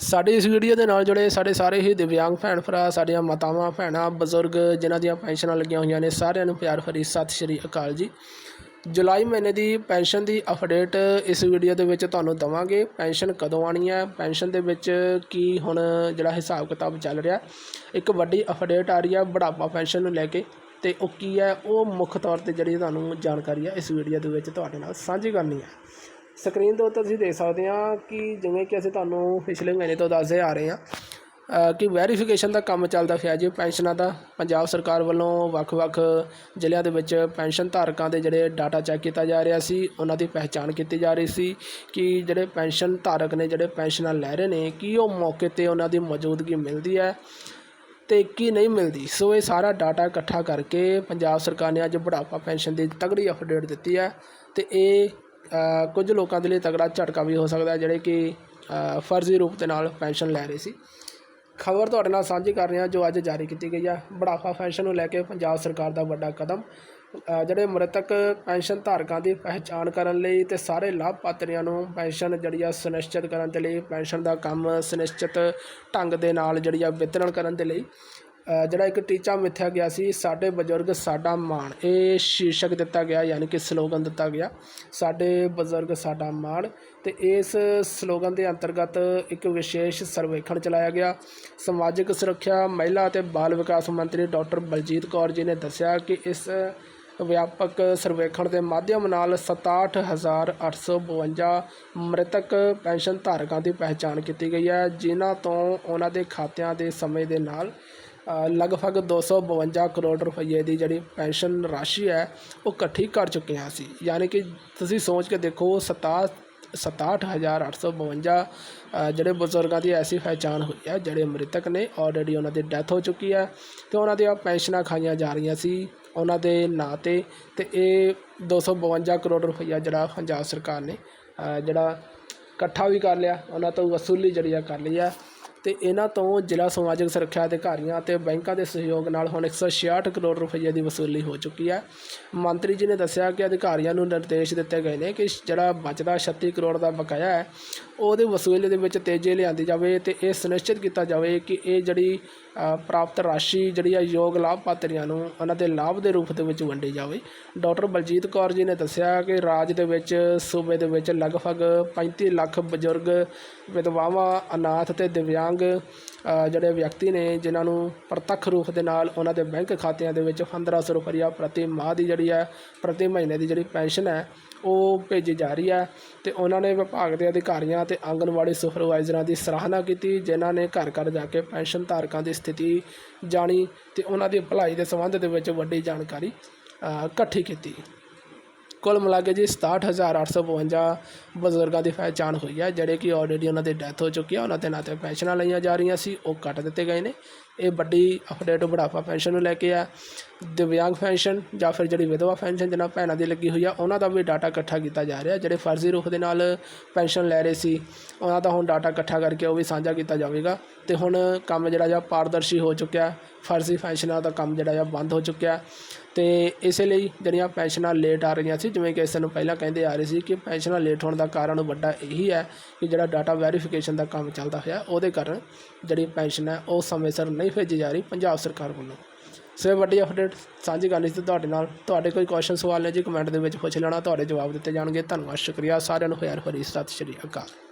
ਸਾਡੀ ਇਸ ਵੀਡੀਓ ਦੇ ਨਾਲ ਜੁੜੇ ਸਾਡੇ ਸਾਰੇ ਹੀ ਦਿਵਿਆਂਗ ਭੈਣ ਭਰਾ, ਸਾਡੀਆਂ ਮਾਤਾਵਾਂ, ਭੈਣਾਂ, ਬਜ਼ੁਰਗ ਜਿਨ੍ਹਾਂ ਦੀਆਂ ਪੈਨਸ਼ਨਾਂ ਲੱਗੀਆਂ ਹੋਈਆਂ ਨੇ, ਸਾਰਿਆਂ ਨੂੰ ਪਿਆਰ ਭਰੀ ਸਤਿ ਸ਼੍ਰੀ ਅਕਾਲ ਜੀ। ਜੁਲਾਈ ਮਹੀਨੇ ਦੀ ਪੈਨਸ਼ਨ ਦੀ ਅਪਡੇਟ ਇਸ ਵੀਡੀਓ ਦੇ ਵਿੱਚ ਤੁਹਾਨੂੰ ਦਵਾਂਗੇ। ਪੈਨਸ਼ਨ ਕਦੋਂ ਆਣੀ ਹੈ? ਪੈਨਸ਼ਨ ਦੇ ਵਿੱਚ ਕੀ ਹੁਣ ਜਿਹੜਾ ਹਿਸਾਬ ਕਿਤਾਬ ਚੱਲ ਰਿਹਾ? ਇੱਕ ਵੱਡੀ ਅਪਡੇਟ ਆ ਰਹੀ ਹੈ ਬੁਢਾਪਾ ਪੈਨਸ਼ਨ ਨੂੰ ਲੈ ਕੇ ਤੇ ਉਹ ਕੀ ਹੈ? ਉਹ ਮੁੱਖ ਤੌਰ ਤੇ ਜਿਹੜੀ ਤੁਹਾਨੂੰ ਜਾਣਕਾਰੀ ਹੈ ਇਸ ਵੀਡੀਓ ਦੇ ਵਿੱਚ ਤੁਹਾਡੇ ਨਾਲ ਸਾਂਝੀ ਕਰਨੀ ਹੈ। ਸਕਰੀਨ ਦੇ ਉੱਤੇ ਤੁਸੀਂ ਦੇਖ ਸਕਦੇ ਆ ਕਿ ਜਿਵੇਂ ਕਿ ਅਸੀਂ ਤੁਹਾਨੂੰ ਪਿਛਲੇ ਮਹੀਨੇ ਤੋਂ ਦੱਸਦੇ ਆ ਰਹੇ ਹਾਂ ਕਿ ਵੈਰੀਫਿਕੇਸ਼ਨ ਦਾ ਕੰਮ ਚੱਲਦਾ ਪਿਆ ਜੀ, ਪੈਨਸ਼ਨਾਂ ਦਾ। ਪੰਜਾਬ ਸਰਕਾਰ ਵੱਲੋਂ ਵੱਖ-ਵੱਖ ਜ਼ਿਲ੍ਹਿਆਂ ਦੇ ਵਿੱਚ ਪੈਨਸ਼ਨ ਧਾਰਕਾਂ ਦੇ ਜਿਹੜੇ ਡਾਟਾ ਚੈੱਕ ਕੀਤਾ ਜਾ ਰਿਹਾ ਸੀ, ਉਹਨਾਂ ਦੀ ਪਹਿਚਾਣ ਕੀਤੀ ਜਾ ਰਹੀ ਸੀ ਕਿ ਜਿਹੜੇ ਪੈਨਸ਼ਨ ਧਾਰਕ ਨੇ, ਜਿਹੜੇ ਪੈਨਸ਼ਨਾਂ ਲੈ ਰਹੇ ਨੇ, ਕੀ ਉਹ ਮੌਕੇ ਤੇ ਉਹਨਾਂ ਦੀ ਮੌਜੂਦਗੀ ਮਿਲਦੀ ਹੈ ਤੇ ਕੀ ਨਹੀਂ ਮਿਲਦੀ। ਸੋ ਇਹ ਸਾਰਾ ਡਾਟਾ ਇਕੱਠਾ ਕਰਕੇ ਪੰਜਾਬ ਸਰਕਾਰ ਨੇ ਅੱਜ ਬੁਢਾਪਾ ਪੈਨਸ਼ਨ ਦੀ ਤਗੜੀ ਅਪਡੇਟ ਦਿੱਤੀ ਹੈ ਤੇ ਇਹ ਕੁਝ ਲੋਕਾਂ ਦੇ ਲਈ ਤਗੜਾ ਝਟਕਾ ਵੀ ਹੋ ਸਕਦਾ ਜਿਹੜੇ ਕਿ ਫਰਜ਼ੀ ਰੂਪ ਦੇ ਨਾਲ ਪੈਨਸ਼ਨ ਲੈ ਰਹੇ ਸੀ। ਖਬਰ ਤੁਹਾਡੇ ਨਾਲ ਸਾਂਝੀ ਕਰ ਰਹੇ ਹਾਂ ਜੋ ਅੱਜ ਜਾਰੀ ਕੀਤੀ ਗਈ ਹੈ ਬੁਢਾਪਾ ਪੈਨਸ਼ਨ ਨੂੰ ਲੈ ਕੇ ਪੰਜਾਬ ਸਰਕਾਰ ਦਾ ਵੱਡਾ ਕਦਮ ਜਿਹੜੇ ਮ੍ਰਿਤਕ ਪੈਨਸ਼ਨ ਧਾਰਕਾਂ ਦੀ ਪਹਿਚਾਣ ਕਰਨ ਲਈ ਤੇ ਸਾਰੇ ਲਾਭਪਾਤਰੀਆਂ ਨੂੰ ਪੈਨਸ਼ਨ ਜਿਹੜੀ ਆ ਸੁਨਿਸ਼ਚਿਤ ਕਰਨ ਦੇ ਲਈ, ਪੈਨਸ਼ਨ ਦਾ ਕੰਮ ਸੁਨਿਸ਼ਚਿਤ ਢੰਗ ਦੇ ਨਾਲ ਜਿਹੜੀ ਆ ਵਿਤਰਣ ਕਰਨ ਦੇ ਲਈ ਜਿਹੜਾ ਇੱਕ ਟੀਚਾ ਮਿੱਥਿਆ ਗਿਆ ਸੀ, ਸਾਡੇ ਬਜ਼ੁਰਗ ਸਾਡਾ ਮਾਣ। ਇਹ ਸ਼ੀਰਸ਼ਕ ਦਿੱਤਾ ਗਿਆ, ਯਾਨੀ ਕਿ ਸਲੋਗਨ ਦਿੱਤਾ ਗਿਆ, ਸਾਡੇ ਬਜ਼ੁਰਗ ਸਾਡਾ ਮਾਣ। ਤੇ ਇਸ ਸਲੋਗਨ ਦੇ ਅੰਤਰਗਤ ਇੱਕ ਵਿਸ਼ੇਸ਼ ਸਰਵੇਖਣ ਚਲਾਇਆ ਗਿਆ। ਸਮਾਜਿਕ ਸੁਰੱਖਿਆ, ਮਹਿਲਾ ਅਤੇ ਬਾਲ ਵਿਕਾਸ ਮੰਤਰੀ ਡਾਕਟਰ ਬਲਜੀਤ ਕੌਰ ਜੀ ਨੇ ਦੱਸਿਆ ਕਿ ਇਸ ਵਿਆਪਕ ਸਰਵੇਖਣ ਦੇ ਮਾਧਿਅਮ ਨਾਲ 67852 ਮ੍ਰਿਤਕ ਪੈਨਸ਼ਨ ਧਾਰਕਾਂ ਦੀ ਪਹਿਚਾਣ ਕੀਤੀ ਗਈ ਹੈ, ਜਿਨ੍ਹਾਂ ਤੋਂ ਉਹਨਾਂ ਦੇ ਖਾਤਿਆਂ ਦੇ ਸਮੇਂ ਦੇ ਨਾਲ ਲਗਭਗ ਦੋ ਸੌ ਬਵੰਜਾ ਕਰੋੜ ਰੁਪਈਏ ਦੀ ਜਿਹੜੀ ਪੈਨਸ਼ਨ ਰਾਸ਼ੀ ਹੈ, ਉਹ ਇਕੱਠੀ ਕਰ ਚੁੱਕੀਆਂ ਸੀ। ਯਾਨੀ ਕਿ ਤੁਸੀਂ ਸੋਚ ਕੇ ਦੇਖੋ ਸਤਾਹ ਸਤਾਹਠ ਹਜ਼ਾਰ ਅੱਠ ਸੌ ਬਵੰਜਾ ਜਿਹੜੇ ਬਜ਼ੁਰਗਾਂ ਦੀ ਐਸੀ ਪਹਿਚਾਣ ਹੋਈ ਹੈ, ਜਿਹੜੇ ਮ੍ਰਿਤਕ ਨੇ ਆਲਰੇਡੀ ਉਹਨਾਂ ਦੀ ਡੈਥ ਹੋ ਚੁੱਕੀ ਹੈ। ਤੇ ਉਹਨਾਂ ਦੀਆਂ ਪੈਨਸ਼ਨਾਂ ਖਾਈਆਂ ਜਾ ਰਹੀਆਂ ਸੀ, ਉਹਨਾਂ ਦੇ ਨਾਂ ਤੇ। ਤੇ ਇਹ 252 ਕਰੋੜ ਰੁਪਈਆ ਜਿਹੜਾ ਪੰਜਾਬ ਸਰਕਾਰ ਨੇ ਜਿਹੜਾ ਇਕੱਠਾ ਵੀ ਕਰ ਲਿਆ, ਉਹਨਾਂ ਤੋਂ ਵਸੂਲੀ ਜਿਹੜੀ ਆ ਕਰ ਲਈ ਆ ਅਤੇ ਇਹਨਾਂ ਤੋਂ ਜ਼ਿਲ੍ਹਾ ਸਮਾਜਿਕ ਸੁਰੱਖਿਆ ਅਧਿਕਾਰੀਆਂ ਅਤੇ ਬੈਂਕਾਂ ਦੇ ਸਹਿਯੋਗ ਨਾਲ ਹੁਣ 166 ਕਰੋੜ ਰੁਪਈਏ ਦੀ ਵਸੂਲੀ ਹੋ ਚੁੱਕੀ ਹੈ। ਮੰਤਰੀ ਜੀ ਨੇ ਦੱਸਿਆ ਕਿ ਅਧਿਕਾਰੀਆਂ ਨੂੰ ਨਿਰਦੇਸ਼ ਦਿੱਤੇ ਗਏ ਨੇ ਕਿ ਜਿਹੜਾ ਬਚਦਾ 36 ਕਰੋੜ ਦਾ ਬਕਾਇਆ ਹੈ, ਉਹਦੇ ਵਸੂਲੀ ਦੇ ਵਿੱਚ ਤੇਜ਼ੀ ਲਿਆਂਦੀ ਜਾਵੇ ਅਤੇ ਇਹ ਸੁਨਿਸ਼ਚਿਤ ਕੀਤਾ ਜਾਵੇ ਕਿ ਇਹ ਜਿਹੜੀ ਪ੍ਰਾਪਤ ਰਾਸ਼ੀ ਜਿਹੜੀ ਆ ਯੋਗ ਲਾਭਪਾਤਰੀਆਂ ਨੂੰ ਉਹਨਾਂ ਦੇ ਲਾਭ ਦੇ ਰੂਪ ਦੇ ਵਿੱਚ ਵੰਡੀ ਜਾਵੇ। ਡਾਕਟਰ ਬਲਜੀਤ ਕੌਰ ਜੀ ਨੇ ਦੱਸਿਆ ਕਿ ਰਾਜ ਦੇ ਵਿੱਚ ਸੂਬੇ ਦੇ ਵਿੱਚ ਲਗਭਗ 35 ਲੱਖ ਬਜ਼ੁਰਗ, ਵਿਧਵਾਵਾਂ, ਅਨਾਥ ਅਤੇ ਦਿਵਿਆਂਗ ਅ, ਜਿਹੜੇ ਵਿਅਕਤੀ ਨੇ ਜਿਨ੍ਹਾਂ ਨੂੰ ਪ੍ਰਤੱਖ ਰੂਪ ਦੇ ਨਾਲ ਉਹਨਾਂ ਦੇ ਬੈਂਕ ਖਾਤਿਆਂ ਦੇ ਵਿੱਚ 1500 ਰੁਪਈਆ ਪ੍ਰਤੀ ਮਾਹ ਦੀ ਜਿਹੜੀ ਹੈ ਪ੍ਰਤੀ ਮਹੀਨੇ ਦੀ ਜਿਹੜੀ ਪੈਨਸ਼ਨ ਹੈ ਉਹ ਭੇਜੀ ਜਾ ਰਹੀ ਹੈ ਤੇ ਉਹਨਾਂ ਨੇ ਵਿਭਾਗ ਦੇ ਅਧਿਕਾਰੀਆਂ ਤੇ ਆਂਗਣਵਾੜੀ ਸੁਪਰਵਾਈਜ਼ਰਾਂ ਦੀ ਸਰਾਹਨਾ ਕੀਤੀ ਜਿਨ੍ਹਾਂ ਨੇ ਘਰ ਘਰ ਜਾ ਕੇ ਪੈਨਸ਼ਨ ਧਾਰਕਾਂ ਦੀ ਸਥਿਤੀ ਜਾਣੀ ਤੇ ਉਹਨਾਂ ਦੀ ਭਲਾਈ ਦੇ ਸੰਬੰਧ ਦੇ ਵਿੱਚ ਵੱਡੀ ਜਾਣਕਾਰੀ ਇਕੱਠੀ ਕੀਤੀ। ਕੁੱਲ ਮਿਲਾ ਕੇ ਜੀ 67852 ਬਜ਼ੁਰਗਾਂ ਦੀ ਪਹਿਚਾਣ ਹੋਈ ਹੈ, ਜਿਹੜੇ ਕਿ ਆਲਰੇਡੀ ਉਹਨਾਂ ਦੀ ਡੈਥ ਹੋ ਚੁੱਕੀ ਹੈ, ਉਹਨਾਂ ਦੇ ਨਾਂ ਤੇ ਪੈਨਸ਼ਨਾਂ ਲਈਆਂ ਜਾ ਰਹੀਆਂ ਸੀ, ਉਹ ਕੱਟ ਦਿੱਤੇ ਗਏ ਨੇ। ਇਹ ਵੱਡੀ ਅਪਡੇਟ ਬੁਢਾਪਾ ਪੈਨਸ਼ਨ ਨੂੰ ਲੈ ਕੇ ਆ, ਦਿਵਿਆਂਗ ਪੈਨਸ਼ਨ ਜਾਂ ਫਿਰ ਜਿਹੜੀ ਵਿਧਵਾ ਪੈਨਸ਼ਨ ਜਿਹਨਾਂ ਭੈਣਾਂ ਦੀ ਲੱਗੀ ਹੋਈ ਆ, ਉਹਨਾਂ ਦਾ ਵੀ ਡਾਟਾ ਇਕੱਠਾ ਕੀਤਾ ਜਾ ਰਿਹਾ। ਜਿਹੜੇ ਫਰਜ਼ੀ ਰੂਪ ਦੇ ਨਾਲ ਪੈਨਸ਼ਨ ਲੈ ਰਹੇ ਸੀ, ਉਹਨਾਂ ਦਾ ਹੁਣ ਡਾਟਾ ਇਕੱਠਾ ਕਰਕੇ ਉਹ ਵੀ ਸਾਂਝਾ ਕੀਤਾ ਜਾਵੇਗਾ। ਤੇ ਹੁਣ ਕੰਮ ਜਿਹੜਾ ਜਿਹਾ ਪਾਰਦਰਸ਼ੀ ਹੋ ਚੁੱਕਿਆ, ਫਰਜ਼ੀ ਪੈਨਸ਼ਨਾਂ ਦਾ ਕੰਮ ਜਿਹੜਾ ਜਿਹਾ ਬੰਦ ਹੋ ਚੁੱਕਿਆ। ਤੇ ਇਸੇ ਲਈ ਜਿਹੜੀਆਂ ਪੈਨਸ਼ਨਾਂ ਲੇਟ ਆ ਰਹੀਆਂ ਸੀ, ਜਿਵੇਂ ਕਿ ਇਸ ਨੂੰ ਪਹਿਲਾਂ ਕਹਿੰਦੇ ਆ ਰਹੇ ਸੀ ਕਿ ਪੈਨਸ਼ਨਾਂ ਲੇਟ ਹੋਣ ਦਾ ਕਾਰਨ ਵੱਡਾ ਇਹੀ ਹੈ ਕਿ ਜਿਹੜਾ ਡਾਟਾ ਵੈਰੀਫਿਕੇਸ਼ਨ ਦਾ ਕੰਮ ਚੱਲਦਾ ਹੋਇਆ, ਉਹਦੇ ਕਾਰਨ ਜਿਹੜੀ ਪੈਨਸ਼ਨ ਹੈ, ਉਹ ਸਮੇਂ ਸਿਰ ਨਹੀਂ ਭੇਜੀ ਜਾ ਰਹੀ ਪੰਜਾਬ ਸਰਕਾਰ ਵੱਲੋਂ। ਸੋ ਵੱਡੀ ਅਪਡੇਟ ਸਾਂਝੀ ਕਰਨੀ ਸੀ ਤੁਹਾਡੇ ਨਾਲ। ਤੁਹਾਡੇ ਕੋਈ ਕੁਐਸਚਨ ਸਵਾਲ ਨੇ ਜੀ ਕਮੈਂਟ ਦੇ ਵਿੱਚ ਪੁੱਛ ਲੈਣਾ। ਤੁਹਾਡੇ ਜਵਾਬ ਦਿੱਤੇ ਜਾਣਗੇ। ਧੰਨਵਾਦ, ਸ਼ੁਕਰੀਆ। ਸਾਰਿਆਂ ਨੂੰ ਪਿਆਰ ਭਰੀ ਸਤਿ ਸ਼੍ਰੀ ਅਕਾਲ।